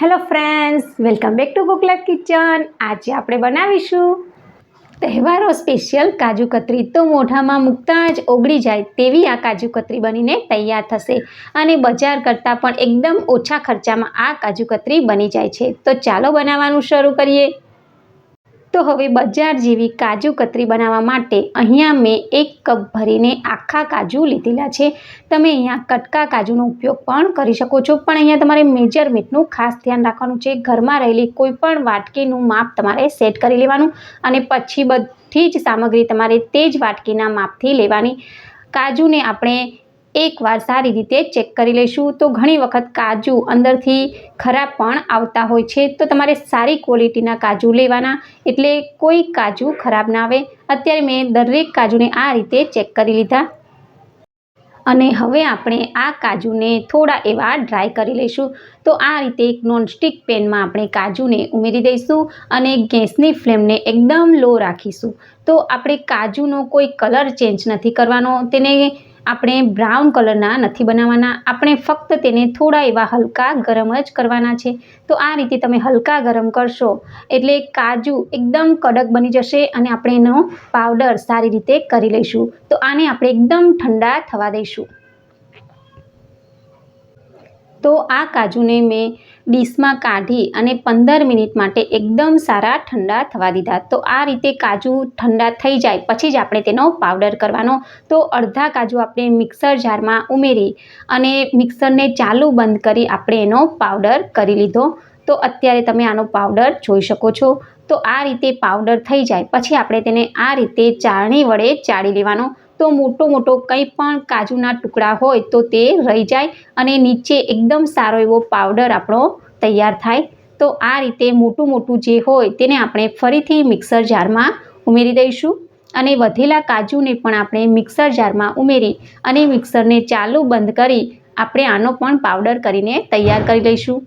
Hello friends welcome back to cook life kitchen આજે આપણે બનાવીશું તહેવારો સ્પેશિયલ કાજુ કતરી. તો મોઢામાં મૂકતા જ ઓગળી જાય તેવી આ કાજુ કતરી બનીને તૈયાર થશે. અને બજાર કરતાં પણ એકદમ ઓછા ખર્ચામાં આ કાજુ કતરી બની જાય છે. તો ચાલો બનાવવાનું શરૂ કરીએ. તો હવે બજાર જેવી કાજુ કતરી બનાવવા માટે અહીંયા મેં એક કપ ભરીને આખા કાજુ લીધેલા છે. તમે અહીંયા કટકા કાજુનો ઉપયોગ પણ કરી શકો છો. પણ અહીંયા તમારે મેજરમેન્ટનું ખાસ ધ્યાન રાખવાનું છે. ઘરમાં રહેલી કોઈપણ વાટકીનું માપ તમારે સેટ કરી લેવાનું અને પછી બધી જ સામગ્રી તમારે તે જ વાટકીના માપથી લેવાની. કાજુને આપણે એકવાર સારી રીતે ચેક કરી લઈશું તો ઘણી વખત કાજુ અંદરથી ખરાબ પણ આવતા હોય છે. તો તમારે સારી ક્વોલિટીના કાજુ લેવાના. એટલે કોઈ કાજુ ખરાબ ના આવે. અત્યારે મેં દરેક કાજુને આ રીતે ચેક કરી લીધા. અને હવે આપણે આ કાજુને થોડા એવા ડ્રાય કરી લઈશું તો આ રીતે એક નોનસ્ટિક પેનમાં આપણે કાજુને ઉમેરી દઈશું અને ગેસની ફ્લેમને એકદમ લો રાખીશું. તો આપણે કાજુનો કોઈ કલર ચેન્જ નથી કરવાનો. તેને આપણે બ્રાઉન કલરના નથી બનાવવાના. આપણે ફક્ત તેને થોડા એવા હલકા ગરમ જ કરવાના છે. તો આ રીતે તમે હલકા ગરમ કરશો એટલે કાજુ એકદમ કડક બની જશે અને આપણે એનો પાવડર સારી રીતે કરી લઈશું. તો આને આપણે એકદમ ઠંડા થવા દઈશું. તો આ કાજુને મેં ડીશમાં કાઢી અને પંદર મિનિટ માટે એકદમ સારા ઠંડા થવા દીધા. તો આ રીતે કાજુ ઠંડા થઈ જાય, પછી જ આપણે તેનો પાવડર કરવાનો. તો અડધા કાજુ આપણે મિક્સર જારમાં ઉમેરી અને મિક્સરને ચાલુ બંધ કરી આપણે એનો પાવડર કરી લીધો. તો અત્યારે તમે આનો પાવડર જોઈ શકો છો. તો આ રીતે પાવડર થઈ જાય, પછી આપણે તેને આ રીતે ચાળણી વડે ચાળી લેવાનો. તો મોટો મોટો કંઈ પણ કાજુના ટુકડા હોય તો તે રહી જાય અને નીચે એકદમ સારો એવો પાવડર આપણો તૈયાર થાય. તો આ રીતે મોટું મોટું જે હોય તેને આપણે ફરીથી મિક્સર જારમાં ઉમેરી દઈશું અને વધેલા કાજુને પણ આપણે મિક્સર જારમાં ઉમેરી અને મિક્સરને ચાલુ બંધ કરી આપણે આનો પણ પાવડર કરીને તૈયાર કરી લઈશું.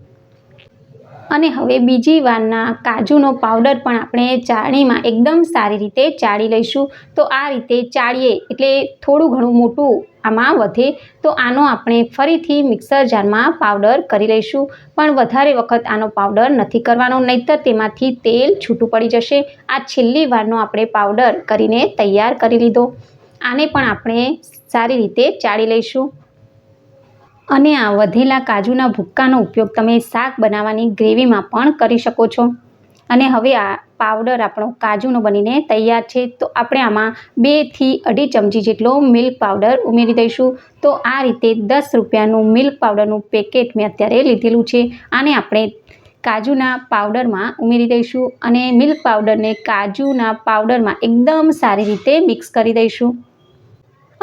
અને હવે બીજી વારના કાજુનો પાવડર પણ આપણે ચાળણીમાં એકદમ સારી રીતે ચાળી લઈશું. તો આ રીતે ચાળીએ, એટલે થોડું ઘણું મોટું આમાં વધે. તો આનો આપણે ફરીથી મિક્સર જારમાં પાવડર કરી લઈશું. પણ વધારે વખત આનો પાવડર નથી કરવાનો, નહીતર તેમાંથી તેલ છૂટું પડી જશે. આ છેલ્લી વારનો આપણે પાવડર કરીને તૈયાર કરી લીધો. આને પણ આપણે સારી રીતે ચાળી લઈશું. અને આ વધેલા કાજુના ભૂક્કાનો ઉપયોગ તમે શાક બનાવવાની ગ્રેવીમાં પણ કરી શકો છો. અને હવે આ પાવડર આપણો કાજુનો બનીને તૈયાર છે. તો આપણે આમાં બેથી અઢી ચમચી જેટલો મિલ્ક પાવડર ઉમેરી દઈશું. તો આ રીતે દસ રૂપિયાનું મિલ્ક પાવડરનું પેકેટ મેં અત્યારે લીધેલું છે. આને આપણે કાજુના પાવડરમાં ઉમેરી દઈશું અને મિલ્ક પાવડરને કાજુના પાવડરમાં એકદમ સારી રીતે મિક્સ કરી દઈશું.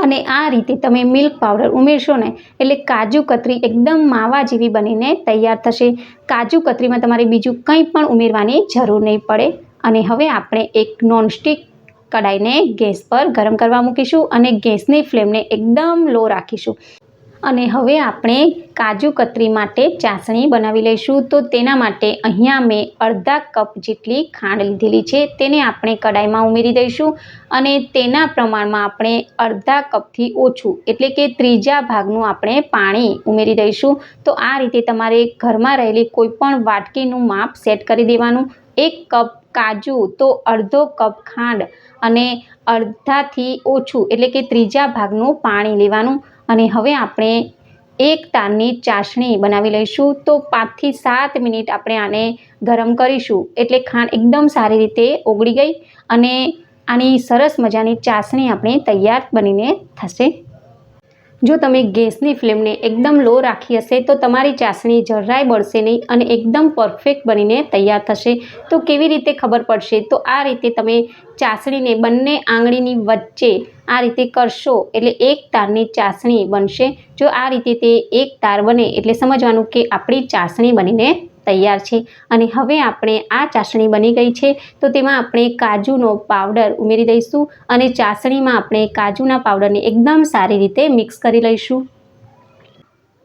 અને આ રીતે તમે મિલ્ક પાવડર ઉમેરશો ને, એટલે કાજુ કતરી એકદમ માવા જેવી બનીને તૈયાર થશે. કાજુ કતરીમાં તમારે બીજું કંઈ પણ ઉમેરવાની જરૂર નહીં પડે. અને હવે આપણે એક નોનસ્ટિક કડાઈને ગેસ પર ગરમ કરવા મૂકીશું અને ગેસની ફ્લેમને એકદમ લો રાખીશું. અને હવે આપણે કાજુ કતરી માટે ચાસણી બનાવી લઈશું. તો તેના માટે અહીંયા મેં અડધા કપ જેટલી ખાંડ લીધેલી છે. તેને આપણે કડાઈમાં ઉમેરી દઈશું અને તેના પ્રમાણમાં આપણે અડધા કપથી ઓછું, એટલે કે ત્રીજા ભાગનું આપણે પાણી ઉમેરી દઈશું. તો આ રીતે તમારે ઘરમાં રહેલી કોઈપણ વાટકીનું માપ સેટ કરી દેવાનું. એક કપ કાજુ, તો અડધો કપ ખાંડ અને અડધાથી ઓછું, એટલે કે ત્રીજા ભાગનું પાણી લેવાનું. અને હવે આપણે એક તારની ચાસણી બનાવી લઈશું. તો પાંચથી સાત મિનિટ આપણે આને ગરમ કરીશું. એટલે ખાંડ એકદમ સારી રીતે ઓગળી ગઈ અને આની સરસ મજાની ચાસણી આપણે તૈયાર બનીને થશે. જો તમે ગેસની ફ્લેમને એકદમ લો રાખી હશે, તો તમારી ચાસણી જરાય બળશે નહીં અને એકદમ પરફેક્ટ બનીને તૈયાર થશે. તો કેવી રીતે ખબર પડશે? તો આ રીતે તમે ચાસણીને બંને આંગળીની વચ્ચે આ રીતે કરશો એટલે એક તારની ચાસણી બનશે. જો આ રીતે તે એક તાર બને એટલે સમજવાનું કે આપણી ચાસણી બનીને તૈયાર છે. અને હવે આપણે આ ચાસણી બની ગઈ છે, તો તેમાં આપણે કાજુનો પાવડર ઉમેરી દઈશું અને ચાસણીમાં આપણે કાજુના પાવડરને એકદમ સારી રીતે મિક્સ કરી લઈશું.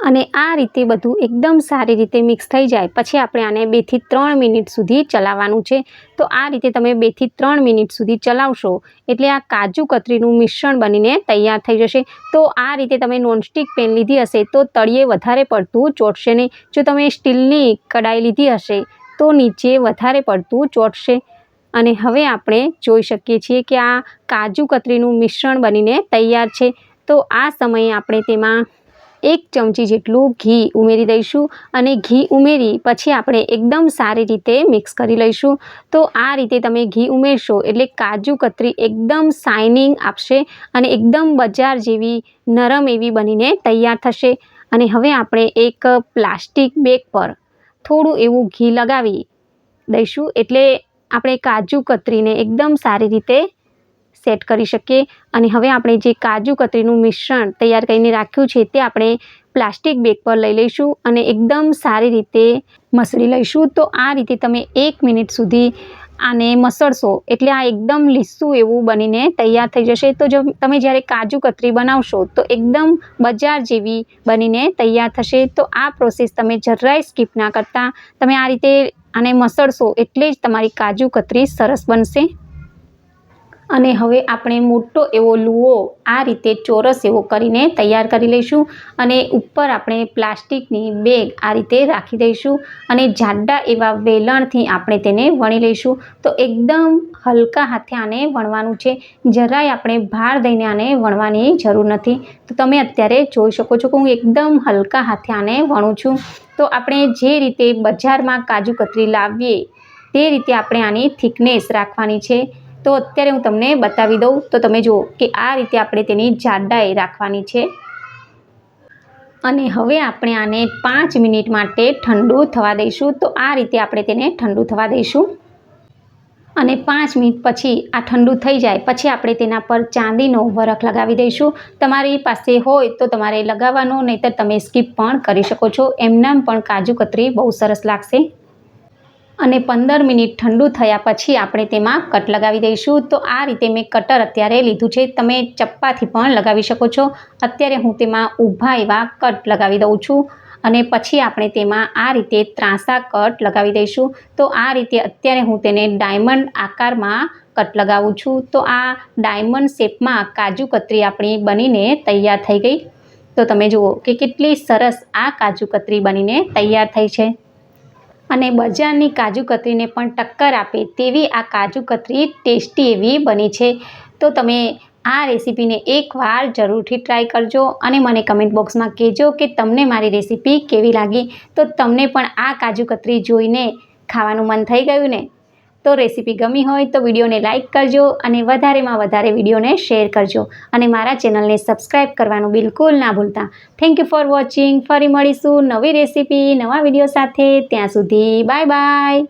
અને આ રીતે બધું એકદમ સારી રીતે મિક્સ થઈ જાય. પછી આપણે આને બેથી ત્રણ મિનિટ સુધી ચલાવવાનું છે. તો આ રીતે તમે બેથી ત્રણ મિનિટ સુધી ચલાવશો એટલે આ કાજુ કતરીનું મિશ્રણ બનીને તૈયાર થઈ જશે. તો આ રીતે તમે નોનસ્ટિક પેન લીધી હશે તો તળિયે વધારે પડતું ચોટશે નહીં. જો તમે સ્ટીલની કડાઈ લીધી હશે તો નીચે વધારે પડતું ચોટશે. અને હવે આપણે જોઈ શકીએ છીએ કે આ કાજુ કતરીનું મિશ્રણ બનીને તૈયાર છે. તો આ સમયે આપણે તેમાં એક ચમચી જેટલું ઘી ઉમેરી દઈશું અને ઘી ઉમેરી પછી આપણે એકદમ સારી રીતે મિક્સ કરી લઈશું. તો આ રીતે તમે ઘી ઉમેરશો એટલે કાજુ કતરી એકદમ શાઇનિંગ આપશે અને એકદમ બજાર જેવી, નરમ એવી બનીને તૈયાર થશે. અને હવે આપણે એક પ્લાસ્ટિક બેગ પર થોડું એવું ઘી લગાવી દઈશું એટલે આપણે કાજુ કતરીને એકદમ સારી રીતે સેટ કરી શકીએ. અને હવે આપણે જે કાજુ કતરીનું મિશ્રણ તૈયાર કરીને રાખ્યું છે તે આપણે પ્લાસ્ટિક બેગ પર લઈ લઈશું અને એકદમ સારી રીતે મસળી લઈશું. તો આ રીતે તમે એક મિનિટ સુધી આને મસળશો એટલે આ એકદમ લીસું એવું બનીને તૈયાર થઈ જશે. તો જો તમે જ્યારે કાજુ કતરી બનાવશો તો એકદમ બજાર જેવી બનીને તૈયાર થશે. તો આ પ્રોસેસ તમે જરાય સ્કીપ ના કરતા. તમે આ રીતે આને મસળશો એટલે જ તમારી કાજુ કતરી સરસ બનશે. અને હવે આપણે મોટો એવો લુઓ આ રીતે ચોરસ એવો કરીને તૈયાર કરી લઈશું અને ઉપર આપણે પ્લાસ્ટિકની બેગ આ રીતે રાખી દઈશું અને જાડા એવા વેલણથી આપણે તેને વણી લઈશું. તો એકદમ હલકા હાથે આને વણવાનું છે. જરાય આપણે ભાર દઈને આને વણવાની જરૂર નથી. તો તમે અત્યારે જોઈ શકો છો કે હું એકદમ હલકા હાથે આને વણું છું. તો આપણે જે રીતે બજારમાં કાજુ કતરી લાવીએ તે રીતે આપણે આની થિકનેસ રાખવાની છે. તો અત્યારે હું તમને બતાવી દઉં. તો તમે જુઓ કે આ રીતે આપણે તેની જાડાઈ રાખવાની છે. અને હવે આપણે આને પાંચ મિનિટ માટે ઠંડુ થવા દઈશું. તો આ રીતે આપણે તેને ઠંડુ થવા દઈશું. અને પાંચ મિનિટ પછી આ ઠંડુ થઈ જાય. પછી આપણે તેના પર ચાંદીનો વરખ લગાવી દઈશું. તમારી પાસે હોય તો તમારે લગાવવાનો, નહીંતર તમે સ્કીપ પણ કરી શકો છો. એમનામ પણ કાજુ કતરી બહુ સરસ લાગશે. અને પંદર મિનિટ ઠંડુ થયા પછી આપણે તેમાં કટ લગાવી દઈશું. તો આ રીતે મેં કટર અત્યારે લીધું છે. તમે ચપ્પાથી પણ લગાવી શકો છો. અત્યારે હું તેમાં ઊભા એવા કટ લગાવી દઉં છું અને પછી આપણે તેમાં આ રીતે ત્રાંસા કટ લગાવી દઈશું. તો આ રીતે અત્યારે હું તેને ડાયમંડ આકારમાં કટ લગાવું છું. તો આ ડાયમંડ શેપમાં કાજુ કતરી આપણી બનીને તૈયાર થઈ ગઈ. તો તમે જુઓ કે કેટલી સરસ આ કાજુ કતરી બનીને તૈયાર થઈ છે. અને બજારની કાજુ કતરીને પણ ટક્કર આપે તેવી આ કાજુ કતરી ટેસ્ટી એવી બની છે. તો તમે આ રેસીપીને એકવાર જરૂરથી ટ્રાય કરજો અને મને કમેન્ટ બોક્સમાં કહેજો કે તમને મારી રેસીપી કેવી લાગી. તો તમને પણ આ કાજુ કતરી જોઈને ખાવાનું મન થઈ ગયું ને? તો રેસીપી ગમી હોય તો વિડીયોને લાઇક કરજો અને વધારેમાં વધારે વિડીયોને શેર કરજો. અને મારા ચેનલને સબસ્ક્રાઈબ કરવાનું બિલકુલ ના ભૂલતા. થેન્ક યુ ફોર વોચિંગ ફરી મળીશું નવી રેસીપી, નવા વીડિયો સાથે. ત્યાં સુધી બાય બાય